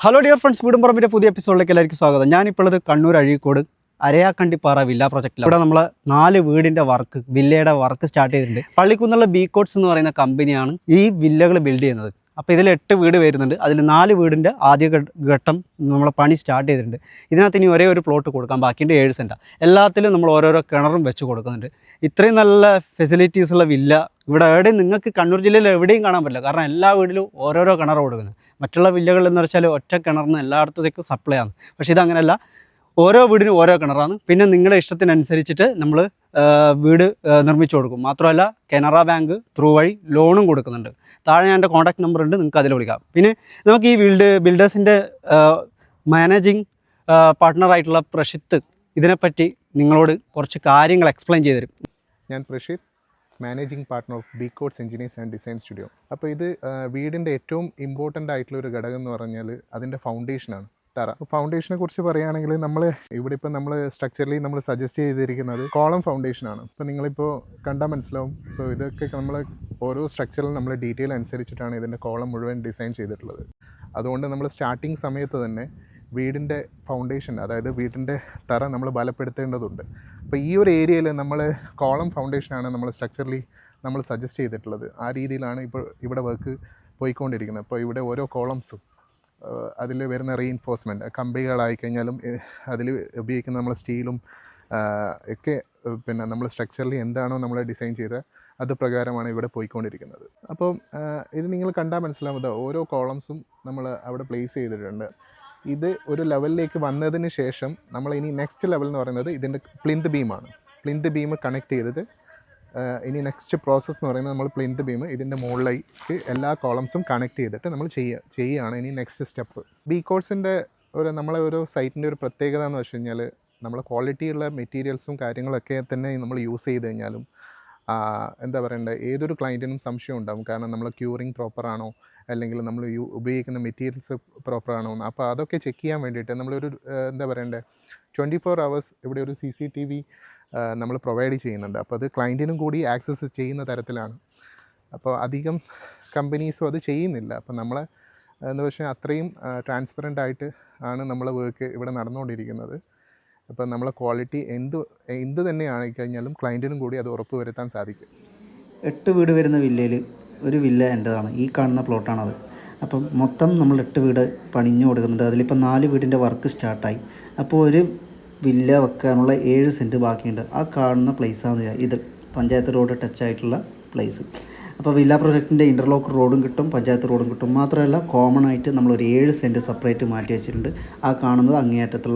Hello dear friends വീടും പറമ്പിന്റെ പുതിയ എപ്പിസോഡിലേക്ക് എല്ലാവർക്കും സ്വാഗതം. ഞാനിപ്പോഴത് കണ്ണൂർ അഴീക്കോട് അരയാക്കണ്ടിപ്പാറ വില്ല പ്രൊജക്റ്റിൽ ഇവിടെ നമ്മൾ നാല് വീടിന്റെ വർക്ക് വില്ലയുടെ വർക്ക് സ്റ്റാർട്ട് ചെയ്തിട്ടുണ്ട്. പള്ളിക്കുന്നുള്ള ബി കോട്ട്സ് എന്ന് പറയുന്ന കമ്പനിയാണ് ഈ വില്ലകൾ ബിൽഡ് ചെയ്യുന്നത്. അപ്പോൾ ഇതിൽ എട്ട് വീട് വരുന്നുണ്ട്. അതിൽ നാല് വീടിന്റെ ആദ്യ ഘട്ടം നമ്മൾ പണി സ്റ്റാർട്ട് ചെയ്തിട്ടുണ്ട്. ഇതിനകത്ത് ഇനി ഒരേ ഒരു പ്ലോട്ട് കൊടുക്കാം. ബാക്കിന്റെ ഏഴ് സെന്റാണ് എല്ലാത്തിലും നമ്മൾ ഓരോരോ കിണറും വെച്ച് കൊടുക്കുന്നുണ്ട്. ഇത്രയും നല്ല ഫെസിലിറ്റീസ് ഉള്ള വില്ല ഇവിടെ എവിടെയും നിങ്ങൾക്ക് കണ്ണൂർ ജില്ലയിൽ എവിടെയും കാണാൻ പറ്റില്ല. കാരണം എല്ലാ വീട്ടിലും ഓരോരോ കിണർ കൊടുക്കുന്നത്. മറ്റുള്ള വില്ലകളിൽ എന്ന് വെച്ചാൽ ഒറ്റ കിണറിന് എല്ലായിടത്തേക്കും സപ്ലൈ ആണ്. പക്ഷേ ഇതങ്ങനെയല്ല. ഓരോ വീടിനും ഓരോ കിണറാണ്. പിന്നെ നിങ്ങളുടെ ഇഷ്ടത്തിനനുസരിച്ചിട്ട് നമ്മൾ വീട് നിർമ്മിച്ചു കൊടുക്കും. മാത്രമല്ല കനറ ബാങ്ക് ത്രൂ വഴി ലോണും കൊടുക്കുന്നുണ്ട്. താഴെ ഞാൻ എന്റെ കോൺടാക്ട് നമ്പർ ഉണ്ട് നിങ്ങൾക്ക് അതിൽ വിളിക്കാം. പിന്നെ നമുക്ക് ഈ ബിൽഡ് ബിൽഡേഴ്സിന്റെ മാനേജിങ് പാർട്ട്ണറായിട്ടുള്ള പ്രഷിത്ത് ഇതിനെപ്പറ്റി നിങ്ങളോട് കുറച്ച് കാര്യങ്ങൾ എക്സ്പ്ലെയിൻ ചെയ്തു തരും. ഞാൻ Prashith managing partner of B codes engineers and design studio. അപ്പോൾ ഇത് വീടിന്റെ ഏറ്റവും ഇമ്പോർട്ടന്റ് ആയിട്ടുള്ള ഒരു ഘടകം എന്ന് പറഞ്ഞാൽ അതിന്റെ ഫൗണ്ടേഷനാണ്. തറ ഫൗണ്ടേഷനെ കുറിച്ച് പറയുകയാണെങ്കിൽ നമ്മൾ ഇവിടെ ഇപ്പം നമ്മൾ സ്ട്രക്ചറലി നമ്മൾ സജസ്റ്റ് ചെയ്തിരിക്കുന്നത് കോളം ഫൗണ്ടേഷൻ ആണ്. ഇപ്പം നിങ്ങളിപ്പോൾ കണ്ടാൽ മനസ്സിലാവും. ഇപ്പോൾ ഇതൊക്കെ നമ്മൾ ഓരോ സ്ട്രക്ചറിൽ നമ്മൾ ഡീറ്റെയിൽ അനുസരിച്ചിട്ടാണ് ഇതിന്റെ കോളം മുഴുവൻ ഡിസൈൻ ചെയ്തിട്ടുള്ളത്. അതുകൊണ്ട് നമ്മൾ സ്റ്റാർട്ടിങ് സമയത്ത് തന്നെ വീടിന്റെ ഫൗണ്ടേഷൻ അതായത് വീടിന്റെ തറ നമ്മൾ ബലപ്പെടുത്തേണ്ടതുണ്ട്. അപ്പോൾ ഈ ഒരു ഏരിയയിൽ നമ്മൾ കോളം ഫൗണ്ടേഷനാണ് നമ്മൾ സ്ട്രക്ചറലി നമ്മൾ സജസ്റ്റ് ചെയ്തിട്ടുള്ളത്. ആ രീതിയിലാണ് ഇപ്പോൾ ഇവിടെ വർക്ക് പോയിക്കൊണ്ടിരിക്കുന്നത്. അപ്പോൾ ഇവിടെ ഓരോ കോളംസും അതിൽ വരുന്ന റീഇൻഫോഴ്സ്മെന്റ് കമ്പികളായി കഴിഞ്ഞാലും അതിൽ ഉപയോഗിക്കുന്ന നമ്മൾ സ്റ്റീലും ഒക്കെ പിന്നെ നമ്മൾ സ്ട്രക്ചറിൽ എന്താണോ നമ്മൾ ഡിസൈൻ ചെയ്ത് അത് പ്രകാരമാണ് ഇവിടെ പോയിക്കൊണ്ടിരിക്കുന്നത്. അപ്പോൾ ഇത് നിങ്ങൾ കണ്ടാൽ മനസ്സിലാവുന്നത് ഓരോ കോളംസും നമ്മൾ അവിടെ പ്ലേസ് ചെയ്തിട്ടുണ്ട്. ഇത് ഒരു ലെവലിലേക്ക് വന്നതിന് ശേഷം നമ്മൾ ഇനി നെക്സ്റ്റ് ലെവൽ എന്ന് പറയുന്നത് ഇതിന്റെ പ്ലിന്ത് ബീമാണ് പ്ലിന്ത് ബീം കണക്ട് ചെയ്തത് ഇനി നെക്സ്റ്റ് പ്രോസസ്സ് എന്ന് പറയുന്നത് നമ്മൾ പ്ലിന്ത് ബീം ഇതിന്റെ മുകളിലേക്ക് എല്ലാ കോളംസും കണക്ട് ചെയ്തിട്ട് നമ്മൾ ചെയ്യുക ചെയ്യുകയാണ് ഇനി നെക്സ്റ്റ് സ്റ്റെപ്പ് ബി കോഴ്സിന്റെ ഒരു നമ്മളെ ഒരു സൈറ്റിന്റെ ഒരു പ്രത്യേകത എന്ന് വെച്ച് കഴിഞ്ഞാൽ നമ്മൾ ക്വാളിറ്റിയുള്ള മെറ്റീരിയൽസും കാര്യങ്ങളൊക്കെ തന്നെ നമ്മൾ യൂസ് ചെയ്ത് കഴിഞ്ഞാലും എന്താ പറയണ്ടേ ഏതൊരു ക്ലയന്റിനും സംശയം ഉണ്ടാകും കാരണം നമ്മൾ ക്യൂറിങ് പ്രോപ്പറാണോ അല്ലെങ്കിൽ നമ്മൾ യൂ ഉപയോഗിക്കുന്ന മെറ്റീരിയൽസ് പ്രോപ്പറാണോ എന്ന്. അപ്പോൾ അതൊക്കെ ചെക്ക് ചെയ്യാൻ വേണ്ടിയിട്ട് നമ്മളൊരു എന്താ പറയണ്ടേ ട്വന്റി ഫോർ അവേഴ്സ് ഇവിടെ ഒരു സി സി ടി വി നമ്മൾ പ്രൊവൈഡ് ചെയ്യുന്നുണ്ട്. അപ്പോൾ അത് ക്ലയന്റിനും കൂടി ആക്സസ് ചെയ്യുന്ന തരത്തിലാണ്. അപ്പോൾ അധികം കമ്പനീസും അത് ചെയ്യുന്നില്ല. അപ്പോൾ നമ്മൾ എന്ന് വെച്ചാൽ അത്രയും ട്രാൻസ്പെറന്റ് ആയിട്ട് ആണ് നമ്മളെ വർക്ക് ഇവിടെ നടന്നുകൊണ്ടിരിക്കുന്നത്. അപ്പോൾ നമ്മളെ ക്വാളിറ്റി എന്ത് എന്ത് തന്നെയാണ് കഴിഞ്ഞാലും ക്ലയന്റിനും കൂടി അത് ഉറപ്പ് വരുത്താൻ സാധിക്കും. എട്ട് വീട് വരുന്ന വില്ലയിൽ ഒരു വില്ല എന്റെതാണ് ഈ കാണുന്ന പ്ലോട്ടാണത് അപ്പം മൊത്തം നമ്മൾ എട്ട് വീട് പണിഞ്ഞു കൊടുക്കുന്നുണ്ട്. അതിലിപ്പോൾ നാല് വീടിന്റെ വർക്ക് സ്റ്റാർട്ടായി അപ്പോൾ ഒരു വില്ല വെക്കാനുള്ള ഏഴ് സെന്റ് ബാക്കിയുണ്ട്. ആ കാണുന്ന പ്ലേസാണ് ഇത്. പഞ്ചായത്ത് റോഡ് ടച്ച് ആയിട്ടുള്ള പ്ലേസ് അപ്പോൾ വില്ല പ്രൊജക്റ്റിന്റെ ഇന്റർലോക്ക് റോഡും കിട്ടും പഞ്ചായത്ത് റോഡും കിട്ടും. മാത്രമല്ല കോമൺ ആയിട്ട് നമ്മളൊരു ഏഴ് സെന്റ് സെപ്പറേറ്റ് മാറ്റി വെച്ചിട്ടുണ്ട്. ആ കാണുന്നത് അങ്ങേയറ്റത്തുള്ള